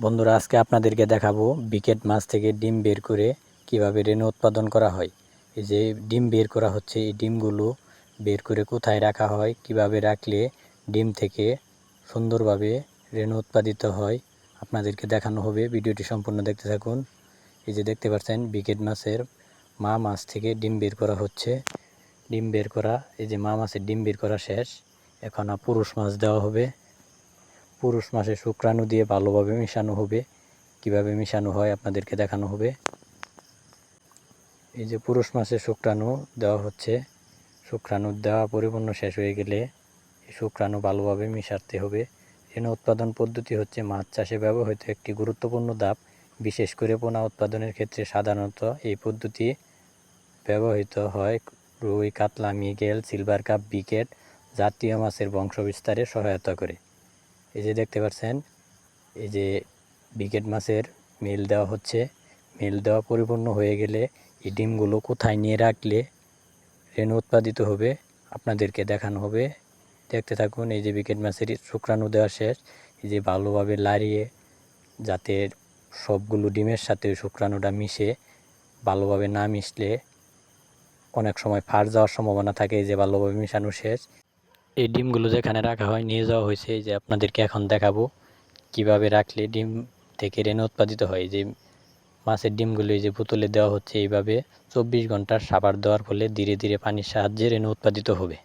বন্ধুরা, আজকে আপনাদেরকে দেখাবো বিকেট মাছ থেকে ডিম বের করে কীভাবে রেণু উৎপাদন করা হয়। এই যে ডিম বের করা হচ্ছে, এই ডিমগুলো বের করে কোথায় রাখা হয়, কীভাবে রাখলে ডিম থেকে সুন্দরভাবে রেণু উৎপাদিত হয়, আপনাদেরকে দেখানো হবে। ভিডিওটি সম্পূর্ণ দেখতে থাকুন। এই যে দেখতে পাচ্ছেন, বিকেট মাছের মা মাছ থেকে ডিম বের করা হচ্ছে। ডিম বের করা, এই যে মা মাছের ডিম বের করা শেষ। এখন পুরুষ মাছ দেওয়া হবে। পুরুষ মাসে শুক্রাণু দিয়ে ভালোভাবে মেশানো হবে। কীভাবে মেশানো হয় আপনাদেরকে দেখানো হবে। এই যে পুরুষ মাসে শুক্রাণু দেওয়া হচ্ছে। শুক্রাণু দেওয়া পরিপূর্ণ শেষ হয়ে গেলে শুক্রাণু ভালোভাবে মিশাতে হবে। রেণু উৎপাদন পদ্ধতি হচ্ছে মাছ চাষে ব্যবহৃত একটি গুরুত্বপূর্ণ ধাপ। বিশেষ করে পোনা উৎপাদনের ক্ষেত্রে সাধারণত এই পদ্ধতি ব্যবহৃত হয় রুই, কাতলা, মিগেল, সিলভার কাপ, বিকেট জাতীয় মাছের বংশবিস্তারে সহায়তা করে। এই যে দেখতে পাচ্ছেন, এই যে বিকেট মাছের মিল দেওয়া হচ্ছে। মিল দেওয়া পরিপূর্ণ হয়ে গেলে এই ডিমগুলো কোথায় নিয়ে রাখলে রেণু উৎপাদিত হবে, আপনাদেরকে দেখানো হবে। দেখতে থাকুন, এই যে বিকেট মাছের শুক্রাণু দেওয়া শেষ। এই যে ভালোভাবে লাড়িয়ে যাতে সবগুলো ডিমের সাথে শুক্রাণুটা মিশে, ভালোভাবে না মিশলে অনেক সময় ফাট যাওয়ার সম্ভাবনা থাকে যে ভালোভাবে মিশানো শেষ। এই ডিমগুলো যেখানে রাখা হয়, নিয়ে যাওয়া হয়েছে। যে আপনাদেরকে এখন দেখাবো কীভাবে রাখলে ডিম থেকে রেণু উৎপাদিত হয়। যে মাছের ডিমগুলো এই যে বোতলে দেওয়া হচ্ছে এইভাবে চব্বিশ ঘণ্টার সাবার দেওয়ার ফলে ধীরে ধীরে পানির সাহায্যে রেণু উৎপাদিত হবে।